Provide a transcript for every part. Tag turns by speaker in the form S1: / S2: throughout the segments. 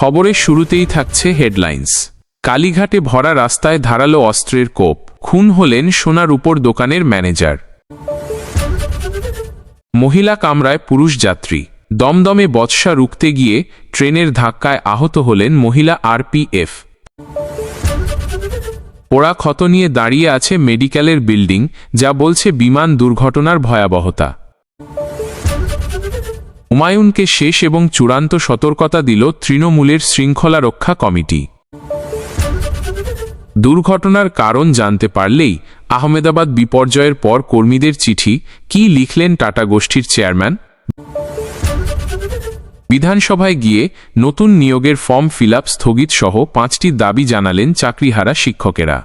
S1: খবরের শুরুতেই থাকছে হেডলাইন্স। কালীঘাটে ভরা রাস্তায় ধারালো অস্ত্রের কোপ। খুন হলেন সোনার উপর দোকানের ম্যানেজার। মহিলা কামরায় পুরুষ যাত্রী। দমদমে বৎসা রুখতে গিয়ে ট্রেনের ধাক্কায় আহত হলেন মহিলা আরপিএফ। পোড়া ক্ষত নিয়ে দাঁড়িয়ে আছে মেডিকেলের বিল্ডিং, যা বলছে বিমান দুর্ঘটনার ভয়াবহতা। হুমায়ুনকে শেষ এবং চূড়ান্ত সতর্কতা দিল তৃণমূলের শৃঙ্খলা রক্ষা কমিটি। দুর্ঘটনার কারণ জানতে পারলেই আহমেদাবাদ বিপর্যয়ের পর কর্মীদের চিঠি, কি লিখলেন টাটা গোষ্ঠীর চেয়ারম্যান? বিধানসভায় গিয়ে নতুন নিয়োগের ফর্ম ফিল আপ স্থগিত সহ পাঁচটি দাবি জানালেন চাকরিহারা শিক্ষকেরা।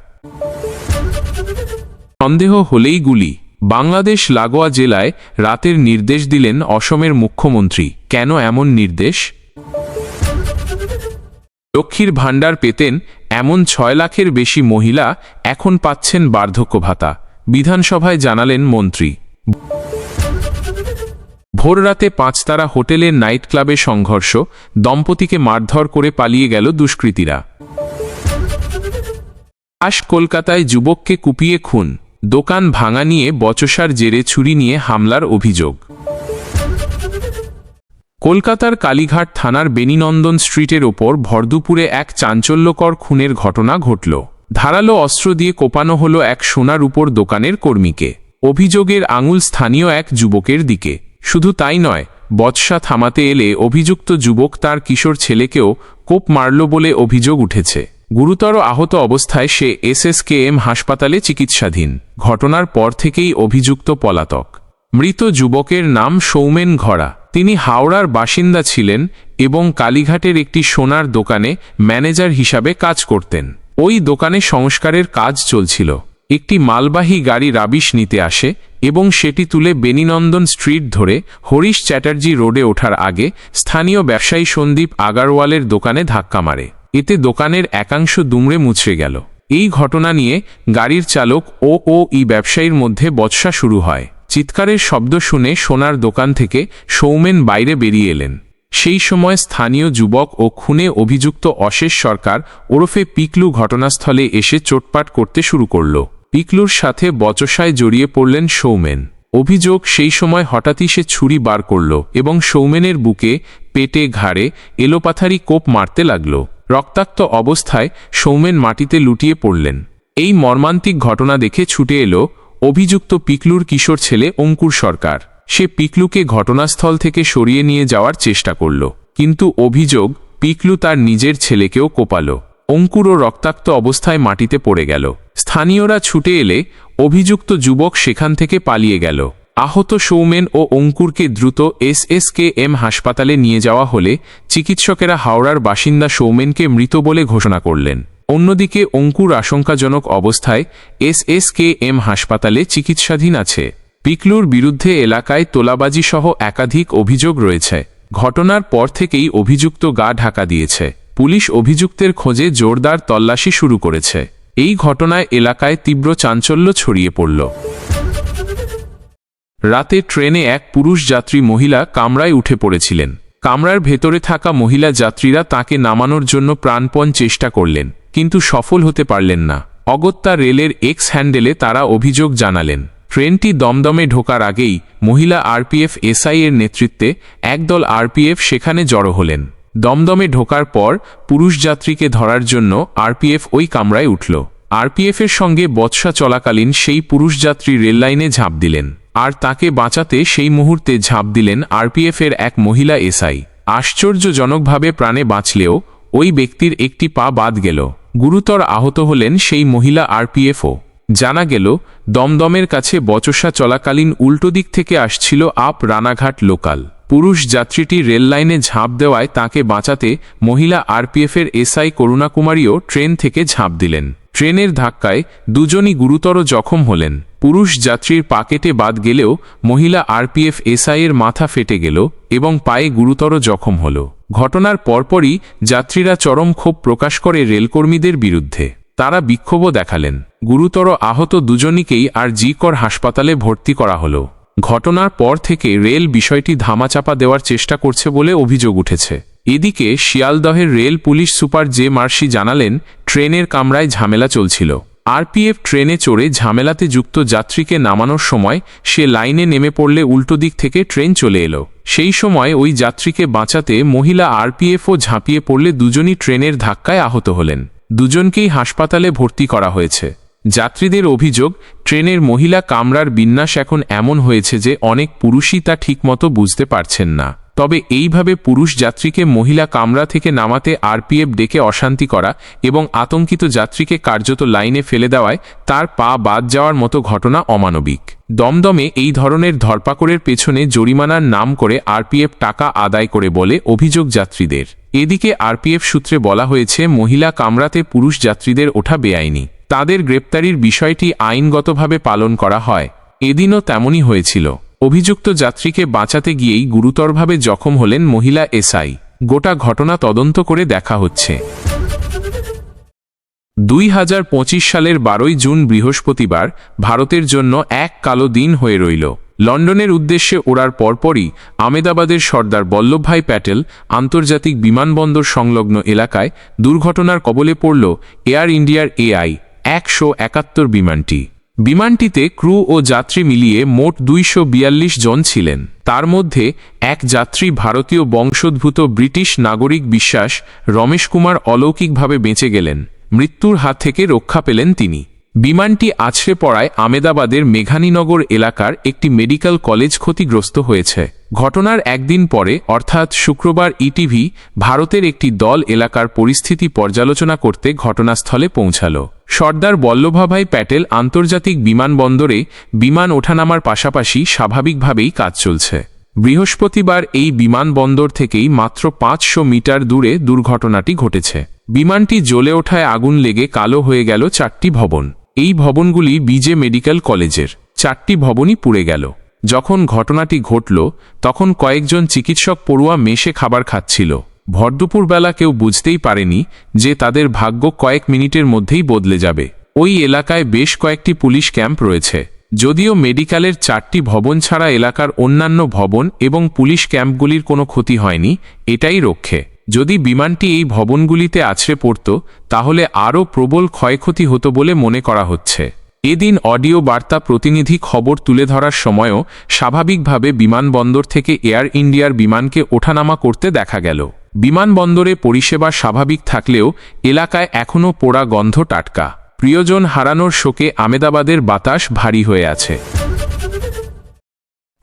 S1: সন্দেহ হলেই গুলি। বাংলাদেশ লাগোয়া জেলায় রাতের নির্দেশ দিলেন অসমের মুখ্যমন্ত্রী। কেন এমন নির্দেশ? লক্ষ্মীর ভাণ্ডার পেতেন এমন ছয় লাখের বেশি মহিলা এখন পাচ্ছেন বার্ধক্য ভাতা, বিধানসভায় জানালেন মন্ত্রী। ভোররাতে পাঁচতারা হোটেলের নাইট ক্লাবে সংঘর্ষ, দম্পতিকে মারধর করে পালিয়ে গেল দুষ্কৃতীরা। আশ কলকাতায় যুবককে কুপিয়ে খুন দোকান ভাঙা নিয়ে বচসার জেরে ছুরি নিয়ে হামলার অভিযোগ। কলকাতার কালীঘাট থানার বেনিনন্দন স্ট্রিটের ওপর ভরদুপুরে এক চাঞ্চল্যকর খুনের ঘটনা ঘটল। ধারালো অস্ত্র দিয়ে কোপানো হল এক সোনার উপর দোকানের কর্মীকে। অভিযোগের আঙুল স্থানীয় এক যুবকের দিকে। শুধু তাই নয় বৎসা থামাতে এলে অভিযুক্ত যুবক তার কিশোর ছেলেকেও কোপ মারল বলে অভিযোগ উঠেছে। গুরুতর আহত অবস্থায় সে এসএসকেএম হাসপাতালে চিকিৎসাধীন। ঘটনার পর থেকেই অভিযুক্ত পলাতক। মৃত যুবকের নাম সৌমেন ঘরা তিনি হাওড়ার বাসিন্দা ছিলেন এবং কালীঘাটের একটি সোনার দোকানে ম্যানেজার হিসাবে কাজ করতেন। ওই দোকানে সংস্কারের কাজ চলছিল। একটি মালবাহী গাড়ি রাবিশ নিতে আসে এবং সেটি তুলে বেনিনন্দন স্ট্রিট ধরে হরিশ চ্যাটার্জি রোডে ওঠার আগে স্থানীয় ব্যবসায়ী সন্দীপ আগারওয়ালের দোকানে ধাক্কা মারে। এতে দোকানের একাংশ দুমড়ে মুছড়ে গেল। এই ঘটনা নিয়ে গাড়ির চালক ও ও ই ব্যবসায়ীর মধ্যে বচসা শুরু হয়। চিৎকারের শব্দ শুনে সোনার দোকান থেকে সৌমেন বাইরে বেরিয়ে এলেন। সেই সময় স্থানীয় যুবক ও খুনে অভিযুক্ত অশেষ সরকার ওরফে পিকলু ঘটনাস্থলে এসে চোটপাট করতে শুরু করল। পিকলুর সাথে বচসায় জড়িয়ে পড়লেন সৌমেন অভিযোগ সেই সময় হঠাৎই সে ছুরি বার করল এবং সৌমেনের বুকে, পেটে ঘাড়ে এলোপাথারি কোপ মারতে লাগল। রক্তাক্ত অবস্থায় সৌমেন মাটিতে লুটিয়ে পড়লেন। এই মর্মান্তিক ঘটনা দেখে ছুটে এলো অভিযুক্ত পিকলুর কিশোর ছেলে অঙ্কুর সরকার। সে পিকলুকে ঘটনাস্থল থেকে সরিয়ে নিয়ে যাওয়ার চেষ্টা করল, কিন্তু অভিযোগ পিকলু তার নিজের ছেলেকেও কোপালো। অঙ্কুরও রক্তাক্ত অবস্থায় মাটিতে পড়ে গেল। স্থানীয়রা ছুটে এলে অভিযুক্ত যুবক সেখান থেকে পালিয়ে গেল। আহত সৌমেন ও অঙ্কুরকে দ্রুত এসএসকে এম হাসপাতালে নিয়ে যাওয়া হলে চিকিৎসকেরা হাওড়ার বাসিন্দা সৌমেনকে মৃত বলে ঘোষণা করলেন। অন্যদিকে অঙ্কুর আশঙ্কাজনক অবস্থায় এসএসকে এম হাসপাতালে চিকিৎসাধীন আছে। পিকলুর বিরুদ্ধে এলাকায় তোলাবাজি সহ একাধিক অভিযোগ রয়েছে। ঘটনার পর থেকেই অভিযুক্ত গা ঢাকা দিয়েছে। পুলিশ অভিযুক্তের খোঁজে জোরদার তল্লাশি শুরু করেছে। এই ঘটনায় এলাকায় তীব্র চাঞ্চল্য ছড়িয়ে পড়ল। রাতে ট্রেনে এক পুরুষ যাত্রী মহিলা কামরায় উঠে পড়েছিলেন। কামরার ভেতরে থাকা মহিলা যাত্রীরা তাকে নামানোর জন্য প্রাণপণ চেষ্টা করলেন, কিন্তু সফল হতে পারলেন না। অগত্যা রেলের এক্স হ্যান্ডেলে তারা অভিযোগ জানালেন, ট্রেনটি দমদমে ঢোকার আগেই মহিলা আরপিএফ এসআই এর নেতৃত্বে একদল আরপিএফ সেখানে জড়ো হলেন। দমদমে ঢোকার পর পুরুষ যাত্রীকে ধরার জন্য আরপিএফ ওই কামরায় উঠল। আরপিএফের সঙ্গে বৎসা চলাকালীন সেই পুরুষ যাত্রী রেললাইনে ঝাঁপ দিলেন। আর তাকে বাঁচাতে সেই মুহূর্তে ঝাঁপ দিলেন আরপিএফের এক মহিলা এসআই। আশ্চর্যজনকভাবে প্রাণে বাঁচলেও ওই ব্যক্তির একটি পা বাদ গেল। গুরুতর আহত হলেন সেই মহিলা আরপিএফও। জানা গেল, দমদমের কাছে বচসা চলাকালীন উল্টো দিক থেকে আসছিল আপ রানাঘাট লোকাল। পুরুষ যাত্রীটি রেললাইনে ঝাঁপ দেওয়ায় তাকে বাঁচাতে মহিলা আরপিএফের এসআই করুণাকুমারীও ট্রেন থেকে ঝাঁপ দিলেন। ট্রেনের ধাক্কায় দুজনই গুরুতর জখম হলেন। পুরুষ যাত্রীর পাকেটে বাদ গেলেও মহিলা আরপিএফ এসআইয়ের মাথা ফেটে গেল এবং পায়ে গুরুতর জখম হল। ঘটনার পরপরই যাত্রীরা চরম ক্ষোভ প্রকাশ করে রেলকর্মীদের বিরুদ্ধে। তারা বিক্ষোভও দেখালেন। গুরুতর আহত দুজনকেই আর জি কর হাসপাতালে ভর্তি করা হল। ঘটনার পর থেকে রেল বিষয়টি ধামাচাপা দেওয়ার চেষ্টা করছে বলে অভিযোগ উঠেছে। এদিকে শিয়ালদহের রেল পুলিশ সুপার জে মার্শি জানালেন, ট্রেনের কামরায় ঝামেলা চলছিল। আরপিএফ ট্রেনে চড়ে ঝামেলাতে যুক্ত যাত্রীকে নামানোর সময় সে লাইনে নেমে পড়লে উল্টো দিক থেকে ট্রেন চলে এলো। সেই সময় ওই যাত্রীকে বাঁচাতে মহিলা আরপিএফও ঝাঁপিয়ে পড়লে দুজনই ট্রেনের ধাক্কায় আহত হলেন। দুজনকেই হাসপাতালে ভর্তি করা হয়েছে। যাত্রীদের অভিযোগ, ট্রেনের মহিলা কামরার বিন্যাস এখন এমন হয়েছে যে অনেক পুরুষই তা ঠিকমতো বুঝতে পারছেন না। তবে এইভাবে পুরুষ যাত্রীকে মহিলা কামরা থেকে নামাতে আরপিএফ ডেকে অশান্তি করা এবং আতঙ্কিত যাত্রীকে কার্যত লাইনে ফেলে দেওয়ায় তার পা বাদ যাওয়ার মতো ঘটনা অমানবিক। দমদমে এই ধরনের ধরপাকড়ের পেছনে জরিমানার নাম করে আরপিএফ টাকা আদায় করে বলে অভিযোগ যাত্রীদের। এদিকে আরপিএফ সূত্রে বলা হয়েছে, মহিলা কামরাতে পুরুষ যাত্রীদের ওঠা বেআইনি। তাদের গ্রেপ্তারির বিষয়টি আইনগতভাবে পালন করা হয়। এদিনও তেমনই হয়েছিল। অভিযুক্ত যাত্রীকে বাঁচাতে গিয়েই গুরুতরভাবে জখম হলেন মহিলা এসআই। গোটা ঘটনা তদন্ত করে দেখা হচ্ছে। দুই হাজার পঁচিশ সালের বারোই জুন বৃহস্পতিবার ভারতের জন্য এক কালো দিন হয়ে রইল। লন্ডনের উদ্দেশ্যে ওড়ার পরপরই আমেদাবাদের সর্দার বল্লভভাই প্যাটেল আন্তর্জাতিক বিমানবন্দর সংলগ্ন এলাকায় দুর্ঘটনার কবলে পড়ল এয়ার ইন্ডিয়ার এআই, একশো একাত্তর বিমানটি। বিমানটিতে ক্রু ও যাত্রী মিলিয়ে মোট দুইশ বিয়াল্লিশ জন ছিলেন। তার মধ্যে এক যাত্রী ভারতীয় বংশোদ্ভূত ব্রিটিশ নাগরিক বিশ্বাস রমেশ কুমার অলৌকিকভাবে বেঁচে গেলেন। মৃত্যুর হাত থেকে রক্ষা পেলেন তিনি। বিমানটি আছড়ে পড়ায় আমেদাবাদের মেঘানীনগর এলাকার একটি মেডিকেল কলেজ ক্ষতিগ্রস্ত হয়েছে। ঘটনার একদিন পরে, অর্থাৎ শুক্রবার ইটিভি, ভারতের একটি দল এলাকার পরিস্থিতি পর্যালোচনা করতে ঘটনাস্থলে পৌঁছাল। সর্দার বল্লভাভাই প্যাটেল আন্তর্জাতিক বিমানবন্দরে বিমান ওঠানামার পাশাপাশি স্বাভাবিকভাবেই কাজ চলছে। বৃহস্পতিবার এই বিমানবন্দর থেকেই মাত্র পাঁচশো মিটার দূরে দুর্ঘটনাটি ঘটেছে। বিমানটি জ্বলে ওঠায় আগুন লেগে কালো হয়ে গেল চারটি ভবন। এই ভবনগুলি বিজে মেডিকেল কলেজের। চারটি ভবনই পুড়ে গেল। যখন ঘটনাটি ঘটল, তখন কয়েকজন চিকিৎসক পড়ুয়া মেশে খাবার খাচ্ছিল। ভরদুপুরবেলা কেউ বুঝতেই পারেনি যে তাদের ভাগ্য কয়েক মিনিটের মধ্যেই বদলে যাবে। ওই এলাকায় বেশ কয়েকটি পুলিশ ক্যাম্প রয়েছে। যদিও মেডিকেলের চারটি ভবন ছাড়া এলাকার অন্যান্য ভবন এবং পুলিশ ক্যাম্পগুলির কোনো ক্ষতি হয়নি, এটাই রক্ষে। যদি বিমানটি এই ভবনগুলিতে আছড়ে পড়ত, তাহলে আরও প্রবল ক্ষয়ক্ষতি হতো বলে মনে করা হচ্ছে। এদিন অডিও বার্তা প্রতিনিধি খবর তুলে ধরার সময়ও স্বাভাবিকভাবে বিমানবন্দর থেকে এয়ার ইন্ডিয়ার বিমানকে ওঠানামা করতে দেখা গেল। বিমানবন্দরে পরিষেবা স্বাভাবিক থাকলেও এলাকায় এখনও পোড়া গন্ধ টাটকা। প্রিয়জন হারানোর শোকে আমেদাবাদের বাতাস ভারী হয়ে আছে।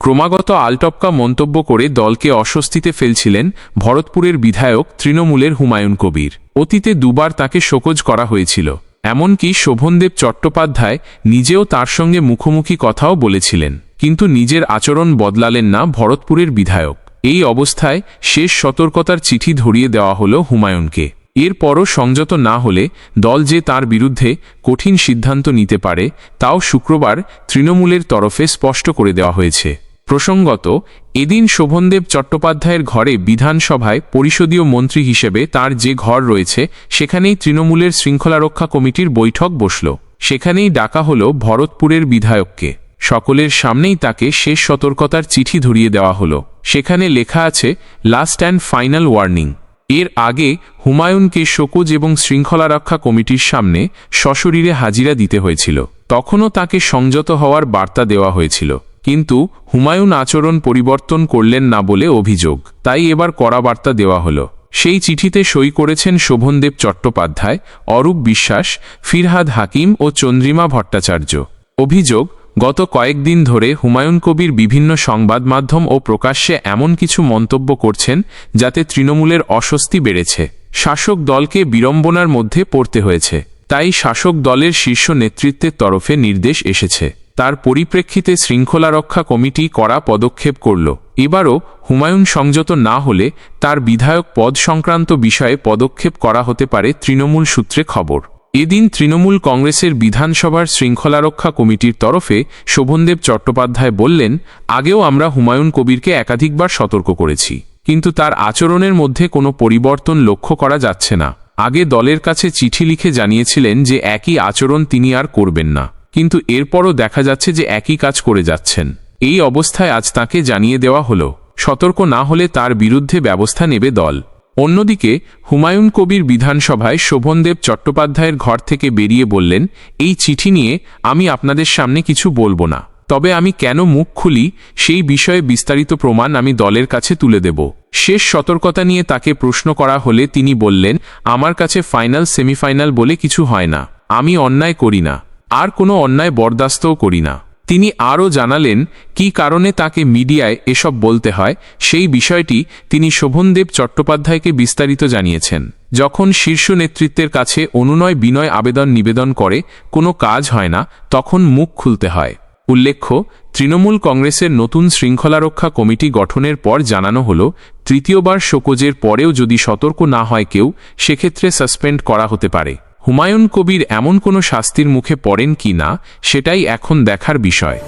S1: ক্রমাগত আলটপকা মন্তব্য করে দলকে অস্বস্তিতে ফেলছিলেন ভরতপুরের বিধায়ক তৃণমূলের হুমায়ুন কবির। অতীতে দুবার তাকে শোকজ করা হয়েছিল। এমনকি শোভনদেব চট্টোপাধ্যায় নিজেও তার সঙ্গে মুখোমুখি কথাও বলেছিলেন, কিন্তু নিজের আচরণ বদলালেন না ভরতপুরের বিধায়ক। এই অবস্থায় শেষ সতর্কতার চিঠি ধরিয়ে দেওয়া হল হুমায়ুনকে। এরপরও সংযত না হলে দল যে তার বিরুদ্ধে কঠিন সিদ্ধান্ত নিতে পারে, তাও শুক্রবার তৃণমূলের তরফে স্পষ্ট করে দেওয়া হয়েছে। প্রসঙ্গত, এদিন শোভনদেব চট্টোপাধ্যায়ের ঘরে বিধানসভায় পরিষদীয় মন্ত্রী হিসেবে তার যে ঘর রয়েছে, সেখানেই তৃণমূলের শৃঙ্খলারক্ষা কমিটির বৈঠক বসল। সেখানেই ডাকা হল ভরতপুরের বিধায়ককে। সকলের সামনেই তাকে শেষ সতর্কতার চিঠি ধরিয়ে দেওয়া হল। সেখানে লেখা আছে লাস্ট অ্যান্ড ফাইনাল ওয়ার্নিং এর আগে হুমায়ুনকে শোকজ এবং শৃঙ্খলা রক্ষা কমিটির সামনে সশরীরে হাজিরা দিতে হয়েছিল। তখনও তাকে সংযত হওয়ার বার্তা দেওয়া হয়েছিল। কিন্তু হুমায়ুন আচরণ পরিবর্তন করলেন না বলে অভিযোগ। তাই এবার কড়া বার্তা দেওয়া হল। সেই চিঠিতে সই করেছেন শোভনদেব চট্টোপাধ্যায়, অরূপ বিশ্বাস, ফিরহাদ হাকিম ও চন্দ্রিমা ভট্টাচার্য। অভিযোগ, গত কয়েকদিন ধরে হুমায়ুন কবির বিভিন্ন সংবাদ মাধ্যম ও প্রকাশ্যে এমন কিছু মন্তব্য করছেন যাতে তৃণমূলের অস্বস্তি বেড়েছে। শাসক দলকে বিড়ম্বনার মধ্যে পড়তে হয়েছে। তাই শাসক দলের শীর্ষ নেতৃত্বের তরফে নির্দেশ এসেছে। তার পরিপ্রেক্ষিতে শৃঙ্খলা রক্ষা কমিটি কড়া পদক্ষেপ করল। এবারও হুমায়ুন সংযত না হলে তার বিধায়ক পদ সংক্রান্ত বিষয়ে পদক্ষেপ করা হতে পারে তৃণমূল সূত্রে খবর। এদিন তৃণমূল কংগ্রেসের বিধানসভার শৃঙ্খলারক্ষা কমিটির তরফে শোভনদেব চট্টোপাধ্যায় বললেন, আগেও আমরা হুমায়ুন কবিরকে একাধিকবার সতর্ক করেছি, কিন্তু তার আচরণের মধ্যে কোনো পরিবর্তন লক্ষ্য করা যাচ্ছে না। আগে দলের কাছে চিঠি লিখে জানিয়েছিলেন যে একই আচরণ তিনি আর করবেন না। কিন্তু এরপরও দেখা যাচ্ছে যে একই কাজ করে যাচ্ছেন। এই অবস্থায় আজ তাকে জানিয়ে দেওয়া হলো, সতর্ক না হলে তার বিরুদ্ধে ব্যবস্থা নেবে দল। অন্যদিকে, হুমায়ুন কবির বিধানসভায় শোভনদেব চট্টোপাধ্যায়ের ঘর থেকে বেরিয়ে বললেন, এই চিঠি নিয়ে আমি আপনাদের সামনে কিছু বলব না। তবে আমি কেন মুখ খুলি, সেই বিষয়ে বিস্তারিত প্রমাণ আমি দলের কাছে তুলে দেব। শেষ সতর্কতা নিয়ে তাকে প্রশ্ন করা হলে তিনি বললেন, আমার কাছে ফাইনাল, সেমিফাইনাল বলে কিছু হয় না। আমি অন্যায় করি না। আর কোনো অন্যায় বরদাস্তও করি না। তিনি আরও জানালেন, কী কারণে তাকে মিডিয়ায় এসব বলতে হয়, সেই বিষয়টি তিনি শোভনদেব চট্টোপাধ্যায়কে বিস্তারিত জানিয়েছেন। যখন শীর্ষ নেতৃত্বের কাছে অনুনয় বিনয় আবেদন নিবেদন করে, কোনো কাজ হয় না, তখন মুখ খুলতে হয়। উল্লেখ্য, তৃণমূল কংগ্রেসের নতুন শৃঙ্খলারক্ষা কমিটি গঠনের পর জানানো হল, তৃতীয়বার শোকজের পরেও যদি সতর্ক না হয় কেউ, সেক্ষেত্রে সাসপেন্ড করা হতে পারে। হুমায়ুন কবির এমন কোনো শাস্তির মুখে পড়েন কি না, সেটাই এখন দেখার বিষয়।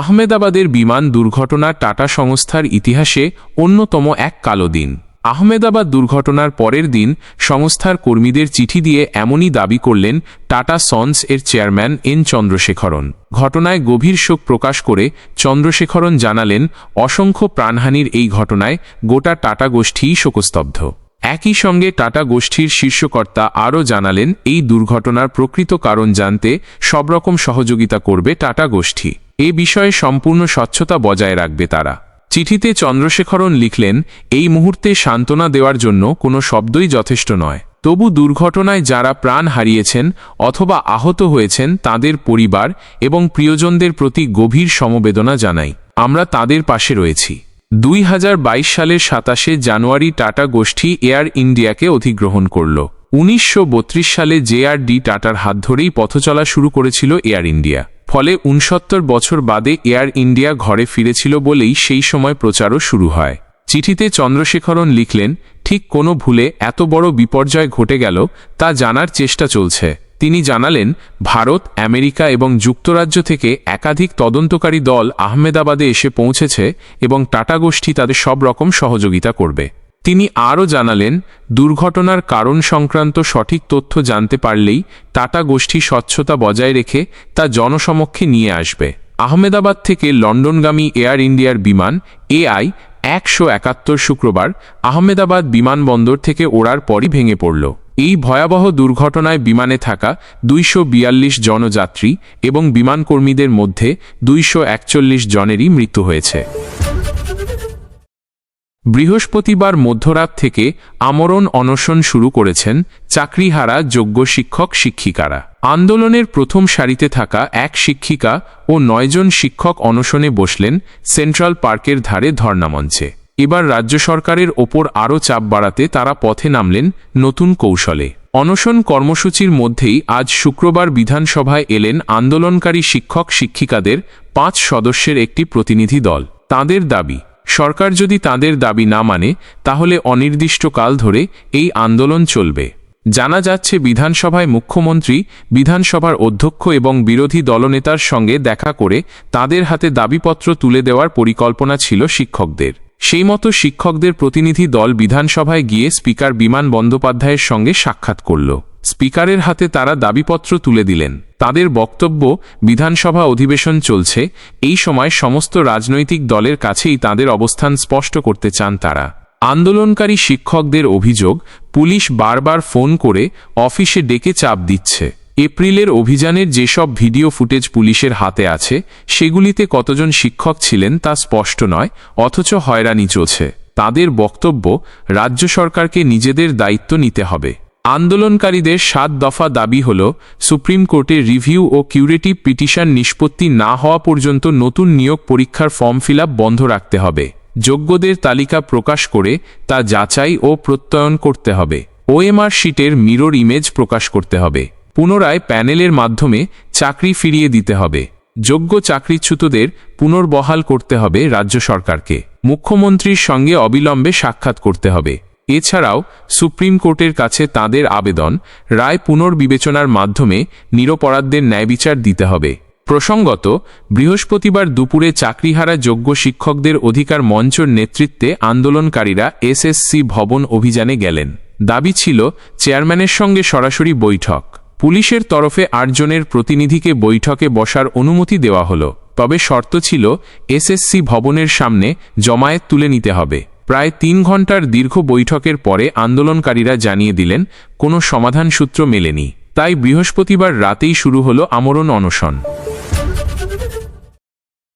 S1: আহমেদাবাদের বিমান দুর্ঘটনা টাটা সংস্থার ইতিহাসে অন্যতম এক কালো দিন। আহমেদাবাদ দুর্ঘটনার পরের দিন সংস্থার কর্মীদের চিঠি দিয়ে এমনই দাবি করলেন টাটা সন্স এর চেয়ারম্যান এন চন্দ্রশেখরন। ঘটনায় গভীর শোক প্রকাশ করে চন্দ্রশেখরন জানালেন, অসংখ্য প্রাণহানির এই ঘটনায় গোটা টাটা গোষ্ঠীই শোকস্তব্ধ। একই সঙ্গে টাটা গোষ্ঠীর শীর্ষকর্তা আরও জানালেন, এই দুর্ঘটনার প্রকৃত কারণ জানতে সবরকম সহযোগিতা করবে টাটা গোষ্ঠী। এ বিষয়ে সম্পূর্ণ স্বচ্ছতা বজায় রাখবে তারা। চিঠিতে চন্দ্রশেখরন লিখলেন, এই মুহূর্তে সান্ত্বনা দেওয়ার জন্য কোনো শব্দই যথেষ্ট নয়। তবু দুর্ঘটনায় যারা প্রাণ হারিয়েছেন অথবা আহত হয়েছেন তাদের পরিবার এবং প্রিয়জনদের প্রতি গভীর সমবেদনা জানাই। আমরা তাদের পাশে রয়েছি। দুই হাজার বাইশ সালের সাতাশে জানুয়ারি টাটা গোষ্ঠী এয়ার ইন্ডিয়াকে অধিগ্রহণ করল। উনিশশো বত্রিশ সালে জেআরডি টাটার হাত ধরেই পথচলা শুরু করেছিল এয়ার ইন্ডিয়া। ফলে উনসত্তর বছর বাদে এয়ার ইন্ডিয়া ঘরে ফিরেছিল বলেই সেই সময় প্রচারও শুরু হয়। চিঠিতে চন্দ্রশেখরন লিখলেন, ঠিক কোনো ভুলে এত বড় বিপর্যয় ঘটে গেল, তা জানার চেষ্টা চলছে। তিনি জানালেন, ভারত, আমেরিকা এবং যুক্তরাজ্য থেকে একাধিক তদন্তকারী দল আহমেদাবাদে এসে পৌঁছেছে এবং টাটা গোষ্ঠী তাদের সব রকম সহযোগিতা করবে। তিনি আরও জানালেন, দুর্ঘটনার কারণ সংক্রান্ত সঠিক তথ্য জানতে পারলেই টাটা গোষ্ঠী স্বচ্ছতা বজায় রেখে তা জনসমক্ষে নিয়ে আসবে। আহমেদাবাদ থেকে লন্ডনগামী এয়ার ইন্ডিয়ার বিমান এআই একশো একাত্তর শুক্রবার আহমেদাবাদ বিমানবন্দর থেকে ওড়ার পরই ভেঙে পড়ল। এই ভয়াবহ দুর্ঘটনায় বিমানে থাকা দুইশ বিয়াল্লিশ জনযাত্রী এবং বিমানকর্মীদের মধ্যে দুইশ একচল্লিশ জনেরই মৃত্যু হয়েছে। বৃহস্পতিবার মধ্যরাত থেকে আমরণ অনশন শুরু করেছেন চাকরিহারা যোগ্য শিক্ষক শিক্ষিকারা। আন্দোলনের প্রথম সারিতে থাকা এক শিক্ষিকা ও নয়জন শিক্ষক অনশনে বসলেন সেন্ট্রাল পার্কের ধারে ধর্নামঞ্চে এবার রাজ্য সরকারের ওপর আরও চাপ বাড়াতে তারা পথে নামলেন নতুন কৌশলে। অনশন কর্মসূচির মধ্যেই আজ শুক্রবার বিধানসভায় এলেন আন্দোলনকারী শিক্ষক শিক্ষিকাদের পাঁচ সদস্যের একটি প্রতিনিধি দল। তাদের দাবি, সরকার যদি তাদের দাবি না মানে তাহলে অনির্দিষ্টকাল ধরে এই আন্দোলন চলবে। জানা যাচ্ছে বিধানসভায় মুখ্যমন্ত্রী, বিধানসভার অধ্যক্ষ এবং বিরোধী দলনেতার সঙ্গে দেখা করে তাদের হাতে দাবিপত্র তুলে দেওয়ার পরিকল্পনা ছিল শিক্ষকদের। সেই মতো শিক্ষকদের প্রতিনিধি দল বিধানসভায় গিয়ে স্পিকার বিমান বন্দ্যোপাধ্যায়ের সঙ্গে সাক্ষাৎ করল। স্পিকারের হাতে তারা দাবিপত্র তুলে দিলেন। তাদের বক্তব্য, বিধানসভা অধিবেশন চলছে, এই সময় সমস্ত রাজনৈতিক দলের কাছেই তাদের অবস্থান স্পষ্ট করতে চান তারা। আন্দোলনকারী শিক্ষকদের অভিযোগ, পুলিশ বারবার ফোন করে অফিসে ডেকে চাপ দিচ্ছে। এপ্রিলের অভিযানের যেসব ভিডিও ফুটেজ পুলিশের হাতে আছে, সেগুলিতে কতজন শিক্ষক ছিলেন তা স্পষ্ট নয়, অথচ হয়রানি চলছে। তাদের বক্তব্য, রাজ্য সরকারকে নিজেদের দায়িত্ব নিতে হবে। আন্দোলনকারীদের সাত দফা দাবি হল, সুপ্রিম কোর্টে রিভিউ ও কিউরেটিভ পিটিশন নিষ্পত্তি না হওয়া পর্যন্ত নতুন নিয়োগ পরীক্ষার ফর্ম ফিল বন্ধ রাখতে হবে। যোগ্যদের তালিকা প্রকাশ করে তা যাচাই ও প্রত্যয়ন করতে হবে। ওএমআর শিটের মিরর ইমেজ প্রকাশ করতে হবে। পুনরায় প্যানেলের মাধ্যমে চাকরি ফিরিয়ে দিতে হবে। যোগ্য চাকরিচ্যুতদের পুনর্বহাল করতে হবে রাজ্য সরকারকে। মুখ্যমন্ত্রীর সঙ্গে অবিলম্বে সাক্ষাৎ করতে হবে। এছাড়াও সুপ্রিম কোর্টের কাছে তাদের আবেদন, রায় পুনর্বিবেচনার মাধ্যমে নিরপরাধদের ন্যায়বিচার দিতে হবে। প্রসঙ্গত, বৃহস্পতিবার দুপুরে চাকরিহারা যোগ্য শিক্ষকদের অধিকার মঞ্চর নেতৃত্বে আন্দোলনকারীরা এসএসসি ভবন অভিযানে গেলেন। দাবি ছিল, চেয়ারম্যানের সঙ্গে সরাসরি বৈঠক। পুলিশের তরফে আটজনের প্রতিনিধিকে বৈঠকে বসার অনুমতি দেওয়া হল, তবে শর্ত ছিল এসএসসি ভবনের সামনে জমায়েত তুলে নিতে হবে। প্রায় তিন ঘণ্টার দীর্ঘ বৈঠকের পরে আন্দোলনকারীরা জানিয়ে দিলেন, কোনো সমাধান সূত্র মেলেনি। তাই বৃহস্পতিবার রাতেই শুরু হল আমরণ অনশন।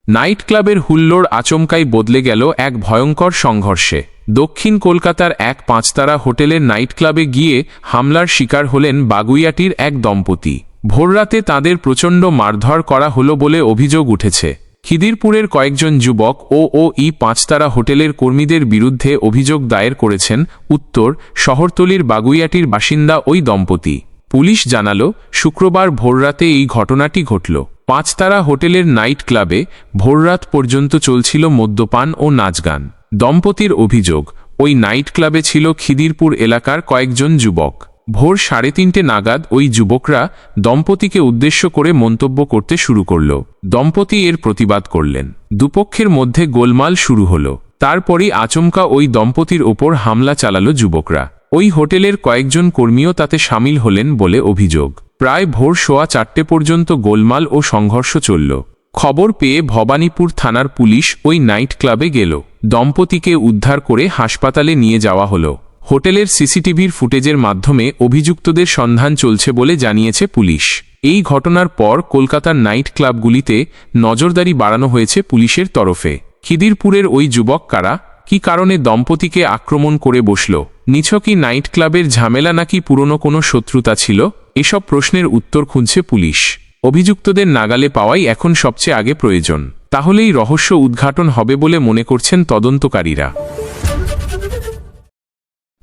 S1: নাইট ক্লাবের হুল্লোড় আচমকাই বদলে গেল এক ভয়ঙ্কর সংঘর্ষে। দক্ষিণ কলকাতার এক পাঁচতারা হোটেলের নাইট ক্লাবে গিয়ে হামলার শিকার হলেন বাগুইয়াটির এক দম্পতি। ভোররাতে তাদের প্রচণ্ড মারধর করা হলো বলে অভিযোগ উঠেছে। খিদিরপুরের কয়েকজন যুবক ও ও ই পাঁচতারা হোটেলের কর্মীদের বিরুদ্ধে অভিযোগ দায়ের করেছেন উত্তর শহরতলির বাগুইয়াটির বাসিন্দা ওই দম্পতি। পুলিশ জানালো, শুক্রবার ভোররাতে এই ঘটনাটি ঘটল। পাঁচতারা হোটেলের নাইট ক্লাবে ভোররাত পর্যন্ত চলছিল মদ্যপান ও নাচগান দম্পতির অভিযোগ, ওই নাইট ক্লাবে ছিল খিদিরপুর এলাকার কয়েকজন যুবক। ভোর সাড়ে তিনটে নাগাদ ওই যুবকরা দম্পতিকে উদ্দেশ্য করে মন্তব্য করতে শুরু করল। দম্পতি এর প্রতিবাদ করলেন। দুপক্ষের মধ্যে গোলমাল শুরু হলো। তারপরই আচমকা ওই দম্পতির ওপর হামলা চালালো যুবকরা। ওই হোটেলের কয়েকজন কর্মীও তাতে সামিল হলেন বলে অভিযোগ। প্রায় ভোর সোয়া চারটে পর্যন্ত গোলমাল ও সংঘর্ষ চলল। খবর পেয়ে ভবানীপুর থানার পুলিশ ওই নাইট ক্লাবে গেল। দম্পতিকে উদ্ধার করে হাসপাতালে নিয়ে যাওয়া হলো। হোটেলের সিসিটিভির ফুটেজের মাধ্যমে অভিযুক্তদের সন্ধান চলছে বলে জানিয়েছে পুলিশ। এই ঘটনার পর কলকাতার নাইট ক্লাবগুলিতে নজরদারি বাড়ানো হয়েছে পুলিশের তরফে। খিদিরপুরের ওই যুবক কারা? কি কারণে দম্পতিকে আক্রমণ করে বসল? নিছকই নাইট ক্লাবের ঝামেলা নাকি পুরনো কোনো শত্রুতা ছিল? এসব প্রশ্নের উত্তর খুঁজছে পুলিশ। অভিযুক্তদের নাগালে পাওয়াই এখন সবচেয়ে আগে প্রয়োজন। তাহলেই রহস্য উদ্ঘাটন হবে বলে মনে করছেন তদন্তকারীরা।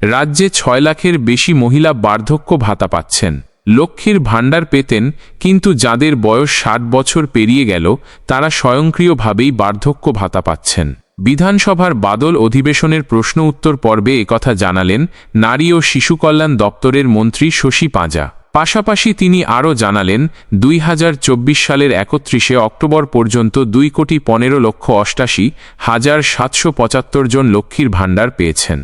S1: রাজ্যে ছয় লাখের বেশি মহিলা বার্ধক্য ভাতা পাচ্ছেন। লক্ষ্মীর ভাণ্ডার পেতেন, কিন্তু যাদের বয়স ষাট বছর পেরিয়ে গেল, তারা স্বয়ংক্রিয়ভাবেই বার্ধক্য ভাতা পাচ্ছেন। বিধানসভার বাদল অধিবেশনের প্রশ্ন উত্তর পর্বে একথা জানালেন নারী ও শিশু কল্যাণ দপ্তরের মন্ত্রী শশী পাঁজা। পাশাপাশি তিনি আরও জানালেন, দুই হাজার চব্বিশ সালের একত্রিশে অক্টোবর পর্যন্ত দুই কোটি পনেরো লক্ষ অষ্টাশি হাজার সাতশো পঁচাত্তর জন লক্ষ্মীর ভাণ্ডার পেয়েছেন।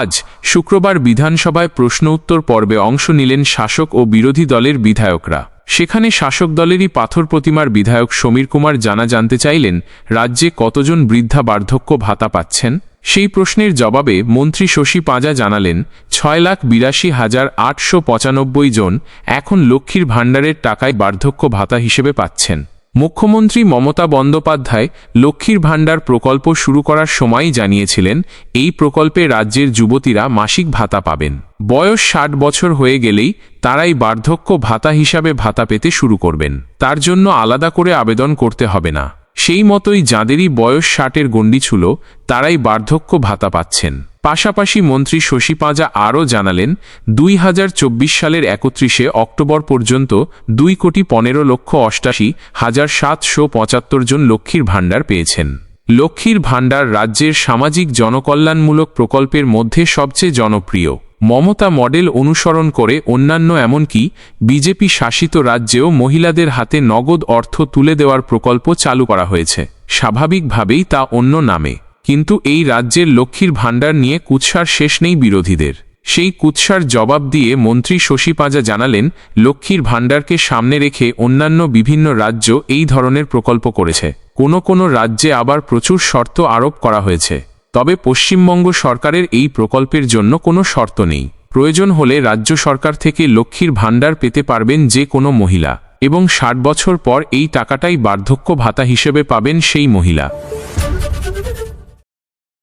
S1: আজ শুক্রবার বিধানসভায় প্রশ্ন উত্তর পর্বে অংশ নিলেন শাসক ও বিরোধী দলের বিধায়করা। সেখানে শাসক দলেরই পাথর প্রতিমার বিধায়ক সমীর কুমার জানা জানতে চাইলেন, রাজ্যে কতজন বৃদ্ধা বার্ধক্য ভাতা পাচ্ছেন? সেই প্রশ্নের জবাবে মন্ত্রী শশী পাঁজা জানালেন, ছয় লাখ বিরাশি হাজার আটশো পঁচানব্বই জন এখন লক্ষ্মীর ভাণ্ডারের টাকায় বার্ধক্য ভাতা হিসেবে পাচ্ছেন। মুখ্যমন্ত্রী মমতা বন্দ্যোপাধ্যায় লক্ষ্মীর ভাণ্ডার প্রকল্প শুরু করার সময়ই জানিয়েছিলেন, এই প্রকল্পে রাজ্যের যুবতীরা মাসিক ভাতা পাবেন। বয়স ষাট বছর হয়ে গেলেই তারাই বার্ধক্য ভাতা হিসাবে ভাতা পেতে শুরু করবেন। তার জন্য আলাদা করে আবেদন করতে হবে না। সেই মতোই যাঁদেরই বয়স ষাটের গণ্ডি ছিল তারাই বার্ধক্য ভাতা পাচ্ছেন। পাশাপাশি মন্ত্রী শশী পাঁজা আরও জানালেন, দুই হাজার চব্বিশ সালের একত্রিশে অক্টোবর পর্যন্ত দুই কোটি পনেরো লক্ষ অষ্টাশি হাজার সাতশো পঁচাত্তর জন লক্ষ্মীর ভাণ্ডার পেয়েছেন। লক্ষ্মীর ভাণ্ডার রাজ্যের সামাজিক জনকল্যাণমূলক প্রকল্পের মধ্যে সবচেয়ে জনপ্রিয়। মমতা মডেল অনুসরণ করে অন্যান্য এমনকি বিজেপি শাসিত রাজ্যেও মহিলাদের হাতে নগদ অর্থ তুলে দেওয়ার প্রকল্প চালু করা হয়েছে। স্বাভাবিকভাবেই তা অন্য নামে। কিন্তু এই রাজ্যের লক্ষ্মীর ভাণ্ডার নিয়ে কুৎসার শেষ নেই বিরোধীদের। সেই কুৎসার জবাব দিয়ে মন্ত্রী শশী পাঁজা জানালেন, লক্ষ্মীর ভাণ্ডারকে সামনে রেখে অন্যান্য বিভিন্ন রাজ্য এই ধরনের প্রকল্প করেছে। কোনো কোনো রাজ্যে আবার প্রচুর শর্ত আরোপ করা হয়েছে। তবে পশ্চিমবঙ্গ সরকারের এই প্রকল্পের জন্য কোনো শর্ত নেই। প্রয়োজন হলে রাজ্য সরকার থেকে লক্ষ্মীর ভাণ্ডার পেতে পারবেন যে কোনো মহিলা। এবং ষাট বছর পর এই টাকাটাই বার্ধক্য ভাতা হিসেবে পাবেন সেই মহিলা।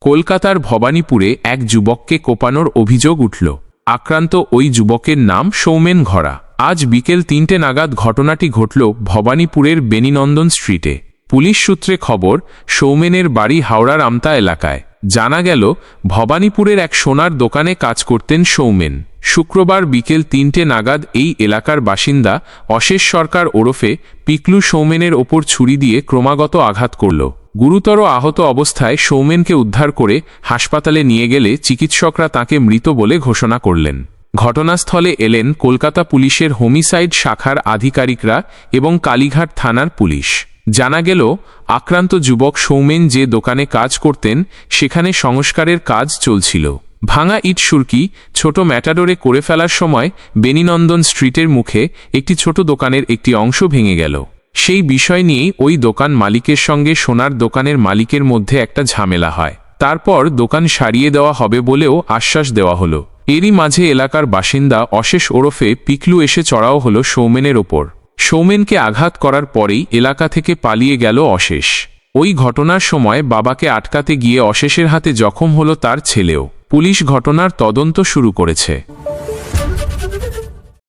S1: কলকাতার ভবানীপুরে এক যুবককে কোপানোর অভিযোগ উঠল। আক্রান্ত ওই যুবকের নাম সৌমেন ঘরা। আজ বিকেল তিনটে নাগাদ ঘটনাটি ঘটল ভবানীপুরের বেনিনন্দন স্ট্রিটে। পুলিশ সূত্রে খবর, সৌমেনের বাড়ি হাওড়ার আমতা এলাকায়। জানা গেল, ভবানীপুরের এক সোনার দোকানে কাজ করতেন সৌমেন। শুক্রবার বিকেল তিনটে নাগাদ এই এলাকার বাসিন্দা অশেষ সরকার ওরফে পিকলু সৌমেনের ওপর ছুরি দিয়ে ক্রমাগত আঘাত করল। গুরুতর আহত অবস্থায় সৌমেনকে উদ্ধার করে হাসপাতালে নিয়ে গেলে চিকিৎসকরা তাকে মৃত বলে ঘোষণা করলেন। ঘটনাস্থলে এলেন কলকাতা পুলিশের হোমিসাইড শাখার আধিকারিকরা এবং কালীঘাট থানার পুলিশ। জানা গেল, আক্রান্ত যুবক সৌমেন যে দোকানে কাজ করতেন, সেখানে সংস্কারের কাজ চলছিল। ভাঙা ইট সুরকি ছোট ম্যাটাডোরে করে ফেলার সময় বেনিনন্দন স্ট্রিটের মুখে একটি ছোট দোকানের একটি অংশ ভেঙে গেল। সেই বিষয় নিয়েই ওই দোকান মালিকের সঙ্গে সোনার দোকানের মালিকের মধ্যে একটা ঝামেলা হয়। তারপর দোকান সারিয়ে দেওয়া হবে বলেও আশ্বাস দেওয়া হলো। এরই মাঝে এলাকার বাসিন্দা অশেষ ওরফে পিকলু এসে চড়াও হলো সৌমেনের ওপর। সৌমেনকে আঘাত করার পরেই এলাকা থেকে পালিয়ে গেল অশেষ। ওই ঘটনার সময় বাবাকে আটকাতে গিয়ে অশেষের হাতে জখম হলো তার ছেলেও। পুলিশ ঘটনার তদন্ত শুরু করেছে।